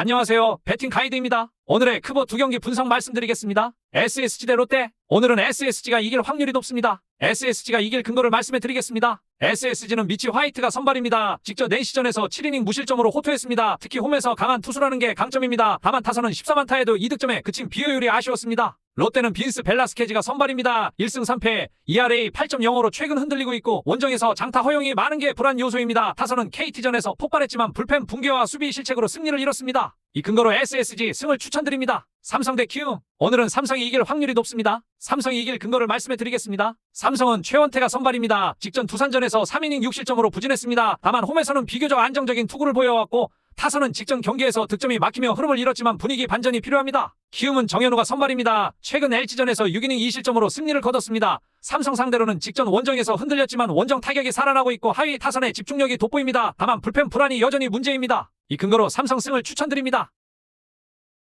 안녕하세요. 배팅 가이드입니다. 오늘의 크보 두 경기 분석 말씀드리겠습니다. SSG 대 롯데. 오늘은 SSG가 이길 확률이 높습니다. SSG가 이길 근거를 말씀해 드리겠습니다. SSG는 미치 화이트가 선발입니다. 직접 NC전에서 7이닝 무실점으로 호투했습니다. 특히 홈에서 강한 투수라는 게 강점입니다. 다만 타선은 14만타에도 2득점에 그친 비효율이 아쉬웠습니다. 롯데는 빈스 벨라스케지가 선발입니다. 1승 3패, ERA 8.05로 최근 흔들리고 있고 원정에서 장타 허용이 많은 게 불안 요소입니다. 타선은 KT전에서 폭발했지만 불펜 붕괴와 수비 실책으로 승리를 이뤘습니다. 이 근거로 SSG 승을 추천드립니다. 삼성 대 키움. 오늘은 삼성이 이길 확률이 높습니다. 삼성이 이길 근거를 말씀해 드리겠습니다. 삼성은 최원태가 선발입니다. 직전 두산전에서 3이닝 6실점으로 부진했습니다. 다만 홈에서는 비교적 안정적인 투구를 보여왔고 타선은 직전 경기에서 득점이 막히며 흐름을 잃었지만 분위기 반전이 필요합니다. 키움은 정현우가 선발입니다. 최근 LG전에서 6이닝 2실점으로 승리를 거뒀습니다. 삼성 상대로는 직전 원정에서 흔들렸지만 원정 타격이 살아나고 있고 하위 타선의 집중력이 돋보입니다. 다만 불펜 불안이 여전히 문제입니다. 이 근거로 삼성 승을 추천드립니다.